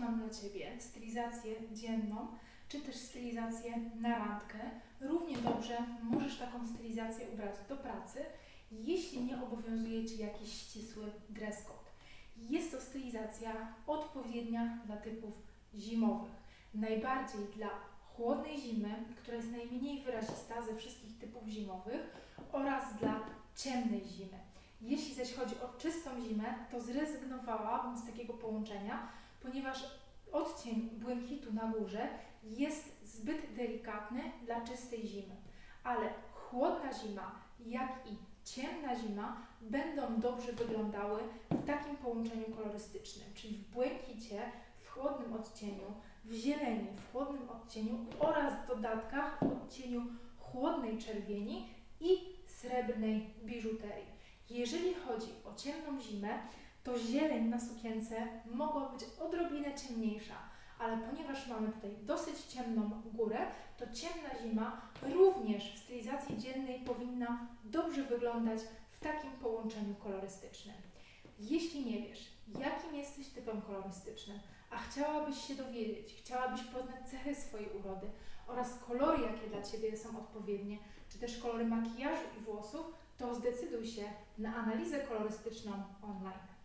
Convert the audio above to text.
Mam dla Ciebie stylizację dzienną, czy też stylizację na randkę, równie dobrze możesz taką stylizację ubrać do pracy, jeśli nie obowiązuje Cię jakiś ścisły dress code. Jest to stylizacja odpowiednia dla typów zimowych. Najbardziej dla chłodnej zimy, która jest najmniej wyrazista ze wszystkich typów zimowych oraz dla ciemnej zimy. Jeśli zaś chodzi o czystą zimę, to zrezygnowałabym z takiego połączenia, ponieważ odcień błękitu na górze jest zbyt delikatny dla czystej zimy. Ale chłodna zima, jak i ciemna zima będą dobrze wyglądały w takim połączeniu kolorystycznym, czyli w błękicie, w chłodnym odcieniu, w zieleni, w chłodnym odcieniu oraz w dodatkach w odcieniu chłodnej czerwieni i srebrnej biżuterii. Jeżeli chodzi o ciemną zimę, to zieleń na sukience mogła być odrobinę ciemniejsza, ale ponieważ mamy tutaj dosyć ciemną górę, to ciemna zima również w stylizacji dziennej powinna dobrze wyglądać w takim połączeniu kolorystycznym. Jeśli nie wiesz, jakim jesteś typem kolorystycznym, a chciałabyś się dowiedzieć, chciałabyś poznać cechy swojej urody oraz kolory, jakie dla Ciebie są odpowiednie, czy też kolory makijażu i włosów, to zdecyduj się na analizę kolorystyczną online.